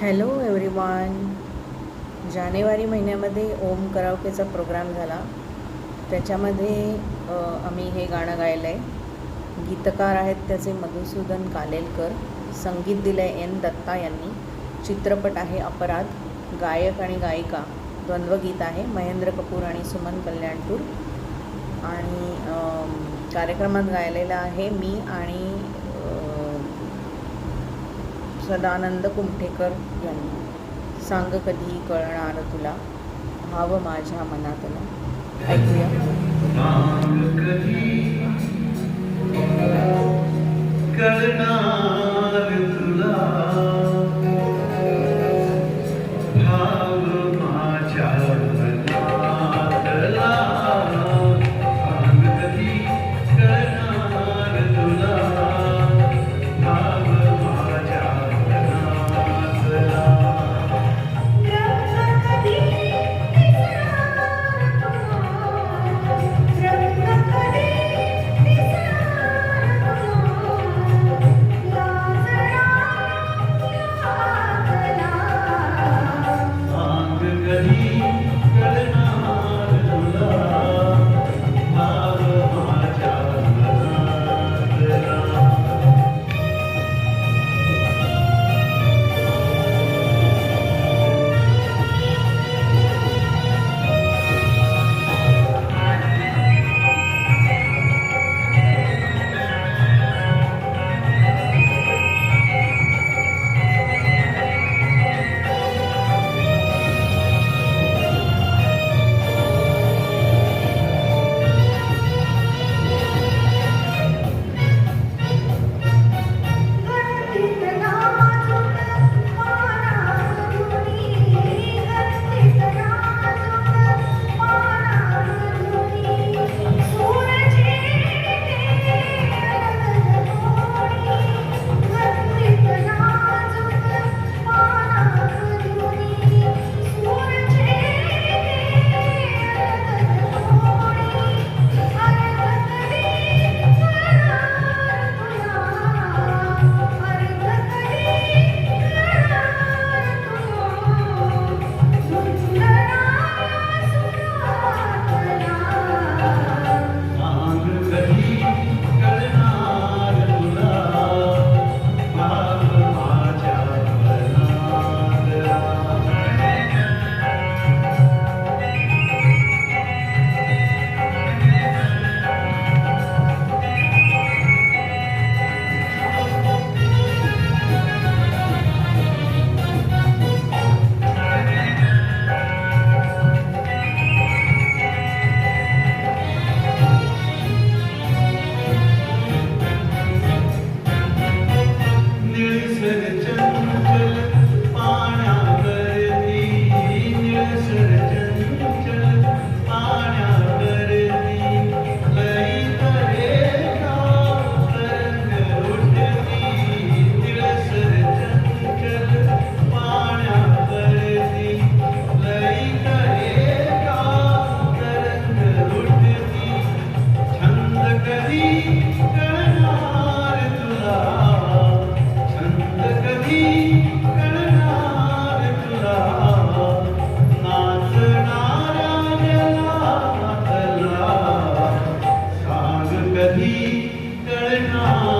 Hello everyone. जानेवारी महिन्यामध्ये ओम करावकेचा programme झाला. त्याच्यामध्ये आम्ही हे गाणं गायलं आहे गीतकार आहेत त्याचे मधुसूदन कालेलकर संगीत दिलं आहे एन दत्ता यांनी. चित्रपट आहे अपराध गायक आणि गायिका. द्वंद्वगीत आहे महेंद्र कपूर आणि सुमन कल्याणपूर. आणि कार्यक्रमात गायलेलं आहे मी आणि सदानंद कुमठेकर यांनी. सांग कधी कळणार तुला भाव माझ्या मनातला. ऐकूया. सभी करना